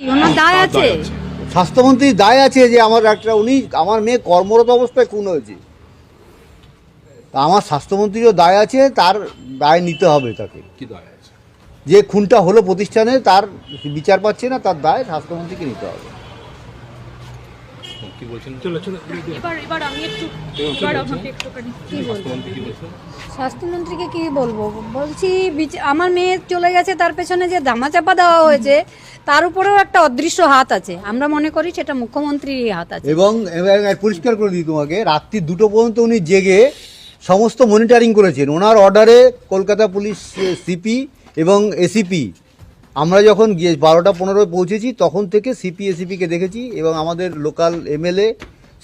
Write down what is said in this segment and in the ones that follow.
ওনার দায় আছে? স্বাস্থ্যমন্ত্রীর দায় আছে যে আমার একটা উনি আমার মেয়ে কর্মরত অবস্থায় খুন হয়েছে। তা আমার স্বাস্থ্যমন্ত্রীরও দায় আছে তার দায় নিতে হবে তাকে। কি দায় আছে? যে খুনটা হলো প্রতিষ্ঠানে তার বিচার পাচ্ছে না তার দায় স্বাস্থ্যমন্ত্রীকে নিতে হবে। কি বলছেন? চলো চলো এবার এবার আমি একটু এবার আমাকে একটুখানি কি বলব? স্বাস্থ্যমন্ত্রী কি বলছেন? স্বাস্থ্যমন্ত্রীকে কি বলব? বলছি আমার মেয়ে চলে গেছে তার পেছনে যে ধামাচাপা দেওয়া হয়েছে তার উপরেও একটা অদৃশ্য হাত আছে। আমরা মনে করি সেটা মুখ্যমন্ত্রীর হাত আছে। এবং এবং পরিষ্কার করে দিই তোমাকে রাত্রি দুটো পর্যন্ত উনি জেগে সমস্ত মনিটরিং করেছেন। ওনার অর্ডারে কলকাতা পুলিশ সিপি এবং এসিপি আমরা যখন গিয়ে বারোটা পনেরোয় পৌঁছেছি তখন থেকে সিপি এসিপিকে দেখেছি এবং আমাদের লোকাল এমএলএ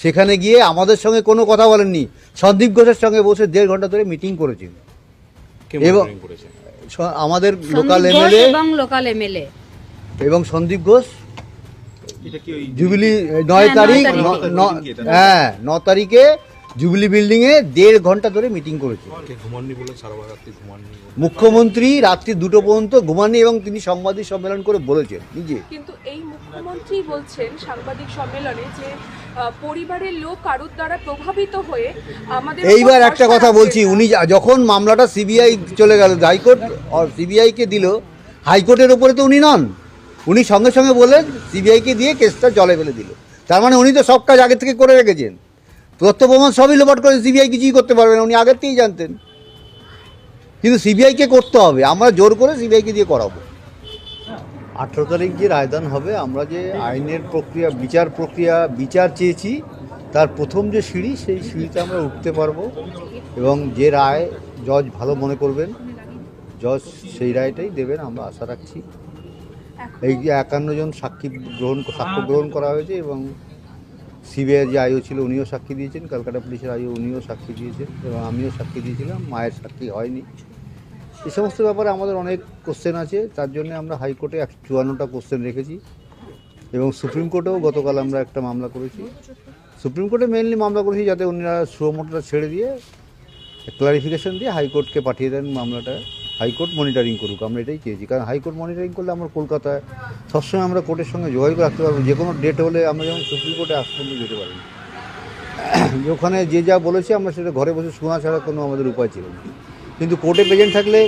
সেখানে গিয়ে আমাদের সঙ্গে কোনো কথা বলেননি। সন্দীপ ঘোষের সঙ্গে বসে দেড় ঘণ্টা ধরে মিটিং করেছেন এবং- আমাদের লোকাল এমএলএ এবং লোকাল এমএলএ এবং সন্দীপ ঘোষ। জুবিলি নয় হ্যাঁ, তারিখ তারিখ। ন- ন- হ্যাঁ ন তারিখে জুবিলি বিল্ডিং এ দেড় ঘণ্টা ধরে মিটিং করেছে। মুখ্যমন্ত্রী রাত্রি দুটো পর্যন্ত ঘুমাননি এবং তিনি সাংবাদিক সম্মেলন করে বলেছেন নিজে। কিন্তু এই মুখ্যমন্ত্রী বলছেন সাংবাদিক সম্মেলনে যে পরিবারের লোক কারোর দ্বারা প্রভাবিত হয়ে আমাদের এইবার একটা কথা বলছি উনি যখন মামলাটা সিবিআই চলে গেল হাইকোর্ট সিবিআই কে দিল হাইকোর্টের উপরে তো উনি নন। উনি সঙ্গে সঙ্গে বললেন সিবিআই কে দিয়ে কেসটা জলে ফেলে দিল। তার মানে উনি তো সব কাজ আগে থেকে করে রেখেছেন। তথ্য প্রমাণ সবই লোপাট করে সিবিআই কিছুই করতে পারবে না উনি আগের থেকেই জানতেন। কিন্তু সিবিআইকে করতে হবে আমরা জোর করে সিবিআইকে দিয়ে করাবো। আঠেরো তারিখ যে রায়দান হবে আমরা যে আইনের প্রক্রিয়া বিচার প্রক্রিয়া বিচার চেয়েছি তার প্রথম যে সিঁড়ি সেই সিঁড়িতে আমরা উঠতে পারব। এবং যে রায় জজ ভালো মনে করবেন জজ সেই রায়টাই দেবেন আমরা আশা রাখছি। এই যে একান্ন জন সাক্ষী গ্রহণ সাক্ষ্য গ্রহণ করা হয়েছে এবং সিবিআই যে আইও ছিল উনিও সাক্ষী দিয়েছেন, কলকাতা পুলিশের আইও উনিও সাক্ষী দিয়েছেন এবং আমিও সাক্ষী দিয়েছিলাম, মায়ের সাক্ষী হয়নি। এই সমস্ত ব্যাপারে আমাদের অনেক কোশ্চেন আছে, তার জন্য আমরা হাইকোর্টে এক চুয়ান্নটা কোশ্চেন রেখেছি এবং সুপ্রিম কোর্টেও গতকাল আমরা একটা মামলা করেছি। সুপ্রিম কোর্টে মেনলি মামলা করেছি যাতে উনারা সুমোটোটা ছেড়ে দিয়ে ক্লারিফিকেশন দিয়ে হাইকোর্টকে পাঠিয়ে দেন মামলাটা। হাইকোর্ট মনিটরিং করুক, আমরা এটাই চেয়েছি। কারণ হাইকোর্ট মনিটরিং করলে আমরা কলকাতায় সবসময় আমরা কোর্টের সঙ্গে যোগাযোগ রাখতে পারব। যে কোনো ডেট হলে আমরা যেমন সুপ্রিম কোর্টে পর্যন্ত যেতে পারি ওখানে যে যা বলেছে, আমরা সেটা ঘরে বসে শোনা ছাড়া কোনো আমাদের উপায় ছিল না। কিন্তু কোর্টে প্রেজেন্ট থাকলে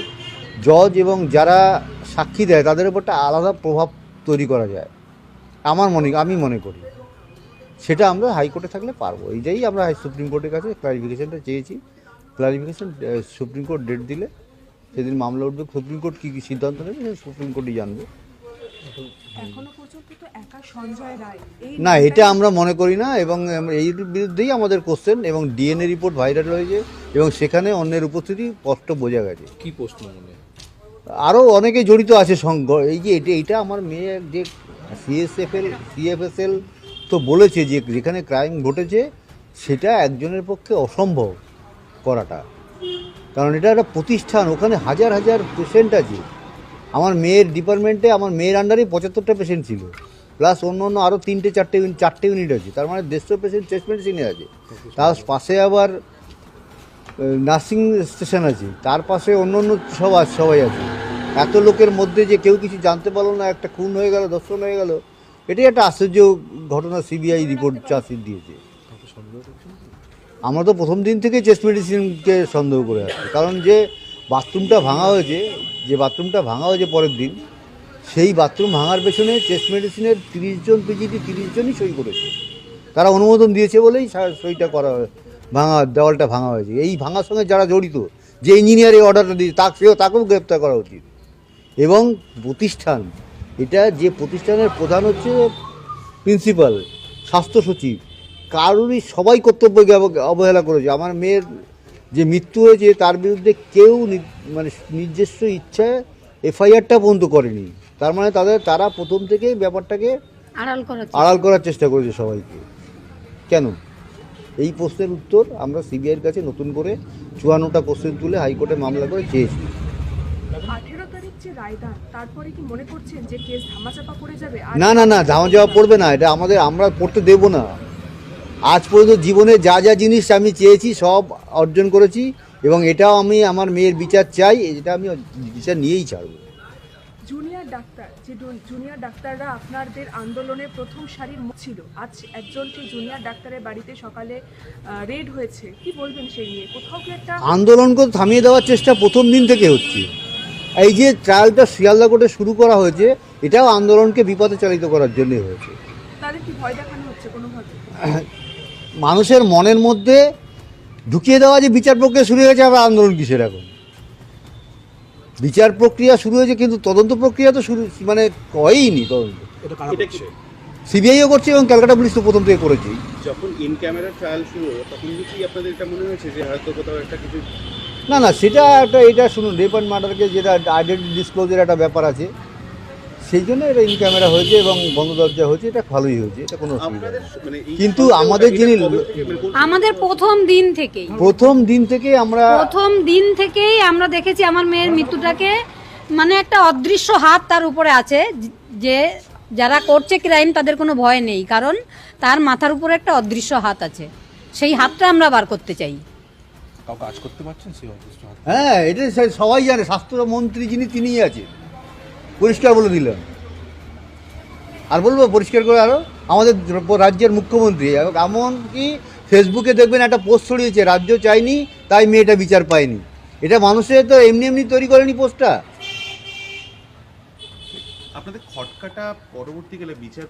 জজ এবং যারা সাক্ষী দেয়, তাদের উপর একটা আলাদা প্রভাব তৈরি করা যায়। আমার মনে, আমি মনে করি। সেটা আমরা হাইকোর্টে থাকলে পারব। এইটাই আমরা সুপ্রিম কোর্টের কাছে ক্লারিফিকেশনটা চেয়েছি। ক্লারিফিকেশন সুপ্রিম কোর্ট ডেট দিলে সেদিন মামলা উঠবে সুপ্রিম কোর্ট কী কী সিদ্ধান্ত নেবে সেটা সুপ্রিম কোর্টই জানবে। এখনও পর্যন্ত তো একা সঞ্জয় রায় এই না এটা আমরা মনে করি না এবং এই বিরুদ্ধেই আমাদের কোশ্চেন এবং ডিএনএ রিপোর্ট ভাইরাল হয়েছে এবং সেখানে অন্যের উপস্থিতি স্পষ্ট বোঝা গেছে। কি প্রশ্ন মনে? আরও অনেকে জড়িত আছে সঙ্গ এই যে এটা এটা আমার মেয়ে যে সিএসএফএল সিএফএসএল তো বলেছে যে যেখানে ক্রাইম ঘটেছে সেটা একজনের পক্ষে অসম্ভব করাটা। কারণ এটা একটা প্রতিষ্ঠান, ওখানে হাজার হাজার পেশেন্ট আছে। আমার মেয়ের ডিপার্টমেন্টে আমার মেয়ের আন্ডারে পঁচাত্তরটা পেশেন্ট ছিল। প্লাস অন্য অন্য আরও তিনটে, চারটে চারটে ইউনিট আছে। তার মানে দেড়শো পেশেন্ট চেস্ট মেডিসিনে আছে। তার পাশে আবার নার্সিং স্টেশন আছে। তার পাশে অন্য অন্য সব আছে সবাই আছে। এত লোকের মধ্যে যে কেউ কিছু জানতে পারল না, একটা খুন হয়ে গেল, দর্শন হয়ে গেল। এটাই একটা আশ্চর্য ঘটনা সিবিআই রিপোর্ট চাষির দিয়েছে। আমরা তো প্রথম দিন থেকে চেস্ট মেডিসিনকে সন্দেহ করে আসছি। কারণ যে বাথরুমটা ভাঙা হয়েছে, যে বাথরুমটা ভাঙা হয়েছে পরের দিন, সেই বাথরুম ভাঙার পেছনে চেস্ট মেডিসিনের তিরিশ জন পিজিটি তিরিশ জনই সই করেছে। তারা অনুমোদন দিয়েছে বলেই সইটা করা ভাঙা, দেওয়ালটা ভাঙা হয়েছে। এই ভাঙার সঙ্গে যারা জড়িত, যে ইঞ্জিনিয়ার এই অর্ডারটা দিয়েছে, তাকে, সেও তাকেও গ্রেপ্তার করা উচিত। এবং প্রতিষ্ঠান, এটা যে প্রতিষ্ঠানের প্রধান হচ্ছে প্রিন্সিপাল স্বাস্থ্য সচিব কারোরই সবাই কর্তব্যকে অব- অবহেলা করেছে। আমার মেয়ের যে মৃত্যু হয়েছে তার বিরুদ্ধে কেউ নি- মানে নিজস্ব ইচ্ছায় এফআইআরটা পর্যন্ত করেনি। তার মানে তাদের তারা প্রথম থেকেই ব্যাপারটাকে আড়াল করা আড়াল করার চেষ্টা করেছে সবাইকে। কেন? এই প্রশ্নের উত্তর আমরা সিবিআইয়ের কাছে নতুন করে চুয়ান্নটা কোশ্চেন তুলে হাইকোর্টে মামলা করে চেয়েছি। আঠেরো তারিখ যে রায়দান তারপরে কি মনে করছেন যে কেস ধামাচাপা পড়ে যাবে? আর না না না ধামা যাওয়া পড়বে না। এটা আমাদের আমরা পড়তে দেবো না। আজ পর্যন্ত জীবনে যা যা জিনিস আমি চেয়েছি সব অর্জন করেছি এবং এটাও আমি আমার মেয়ের বিচার চাই এটা আমি বিচার নিয়েই ছাড়বো। জুনিয়র ডাক্তার যে জুনিয়র ডাক্তাররা আপনাদের আন্দোলনে প্রথম সারির ছিল। আজ একজন সেই জুনিয়র ডাক্তারের বাড়িতে সকালে রেড হয়েছে। কি বলবেন সেই নিয়ে? কোথাও কি একটা আন্দোলনকে থামিয়ে দেওয়ার চেষ্টা প্রথম দিন থেকে হচ্ছে। এই যে ট্রায়ালটা শিয়ালদা কোর্টে শুরু করা হয়েছে এটাও আন্দোলনকে বিপদে চালিত করার জন্য হয়েছে। তাদের কি ভয় দেখানো হচ্ছে কোনোভাবে? মানুষের মনের মধ্যে ঢুকিয়ে দেওয়া যে বিচার প্রক্রিয়া শুরু হয়ে গেছে আবার আন্দোলন কিসের এখন? বিচার প্রক্রিয়া শুরু হয়েছে কিন্তু তদন্ত প্রক্রিয়া তো শুরু মানে হয়ইনি তদন্ত। সিবিআইও করছে এবং ক্যালকাটা পুলিশ তো প্রথম থেকে করেছে যখন ইন ক্যামেরা ট্রায়াল শুরু হলো তখন কি আপনাদের এটা মনে হয়েছে যে হয়তো কোথাও একটা কিছু না না সেটা একটা এটা শুনুন রেপ অ্যান্ড মার্ডারকে যেটা আইডেন্টি ডিসক্লোজের একটা ব্যাপার আছে সেই জন্য এটা ইন ক্যামেরা হয়েছে এবং বন্ধ দরজা হয়েছে এটা ভালোই হয়েছে এটা কোনো অসুবিধা নেই। মানে কিন্তু আমাদের যিনি- আমাদের প্রথম দিন থেকেই। প্রথম দিন থেকে আমরা প্রথম দিন থেকেই আমরা দেখেছি আমার মেয়ের মৃত্যুটাকে মানে একটা অদৃশ্য হাত তার উপরে আছে যে যারা করছে ক্রাইম তাদের কোনো ভয় নেই কারণ তার মাথার উপরে একটা অদৃশ্য হাত আছে। সেই হাতটা আমরা বার করতে চাই। কাজ করতে পারছেন? সেই হাত। হ্যাঁ এটা সে- সবাই জানে স্বাস্থ্যমন্ত্রী যিনি তিনিই আছে পরিষ্কার বলে দিলেন। আর বলব পরিষ্কার করে আরও আমাদের রাজ্যের মুখ্যমন্ত্রী, এমনকি ফেসবুকে দেখবেন একটা পোস্ট ছড়িয়েছে, রাজ্য চাইনি তাই মেয়েটা বিচার পায়নি। এটা মানুষের তো এমনি এমনি তৈরি করেনি পোস্টটা। আপনাদের খটকাটা পরবর্তীকালে বিচার